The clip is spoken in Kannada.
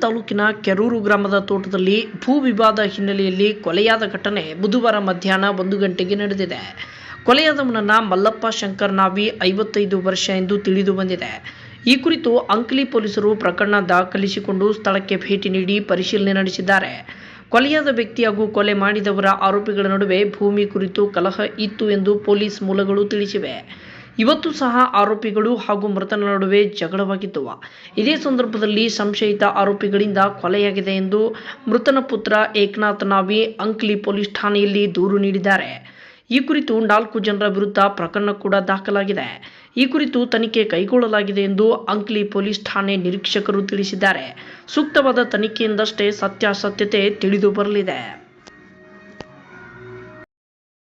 ತಾಲೂಕಿನ ಕೆರೂರು ಗ್ರಾಮದ ತೋಟದಲ್ಲಿ ಭೂ ವಿವಾದ ಹಿನ್ನೆಲೆಯಲ್ಲಿ ಕೊಲೆಯಾದ ಘಟನೆ ಬುಧವಾರ ಮಧ್ಯಾಹ್ನ ಒಂದು ಗಂಟೆಗೆ ನಡೆದಿದೆ. ಕೊಲೆಯಾದವನನ್ನ ಮಲ್ಲಪ್ಪ ಶಂಕರ್ ನಾವಿ ಐವತ್ತೈದು ವರ್ಷ ಎಂದು ತಿಳಿದು ಬಂದಿದೆ. ಈ ಕುರಿತು ಅಂಕಲಿ ಪೊಲೀಸರು ಪ್ರಕರಣ ದಾಖಲಿಸಿಕೊಂಡು ಸ್ಥಳಕ್ಕೆ ಭೇಟಿ ನೀಡಿ ಪರಿಶೀಲನೆ ನಡೆಸಿದ್ದಾರೆ. ಕೊಲೆಯಾದ ವ್ಯಕ್ತಿ ಹಾಗೂ ಕೊಲೆ ಮಾಡಿದವರ ಆರೋಪಿಗಳ ನಡುವೆ ಭೂಮಿ ಕುರಿತು ಕಲಹ ಇತ್ತು ಎಂದು ಪೊಲೀಸ್ ಮೂಲಗಳು ತಿಳಿಸಿವೆ. ಇವತ್ತು ಸಹ ಆರೋಪಿಗಳು ಹಾಗೂ ಮೃತನ ನಡುವೆ ಜಗಳವಾಗಿತ್ತು ಇದೇ ಸಂದರ್ಭದಲ್ಲಿ ಸಂಶಯಿತ ಆರೋಪಿಗಳಿಂದ ಕೊಲೆಯಾಗಿದೆ ಎಂದು ಮೃತನ ಪುತ್ರ ಏಕನಾಥ್ ನಾವಿ ಅಂಕ್ಲಿ ಪೊಲೀಸ್ ಠಾಣೆಯಲ್ಲಿ ದೂರು ನೀಡಿದ್ದಾರೆ. ಈ ಕುರಿತು ನಾಲ್ಕು ಜನರ ವಿರುದ್ಧ ಪ್ರಕರಣ ಕೂಡ ದಾಖಲಾಗಿದೆ. ಈ ಕುರಿತು ತನಿಖೆ ಕೈಗೊಳ್ಳಲಾಗಿದೆ ಎಂದು ಅಂಕ್ಲಿ ಪೊಲೀಸ್ ಠಾಣೆ ನಿರೀಕ್ಷಕರು ತಿಳಿಸಿದ್ದಾರೆ. ಸೂಕ್ತವಾದ ತನಿಖೆಯಿಂದಷ್ಟೇ ಸತ್ಯಾಸತ್ಯತೆ ತಿಳಿದು ಬರಲಿದೆ.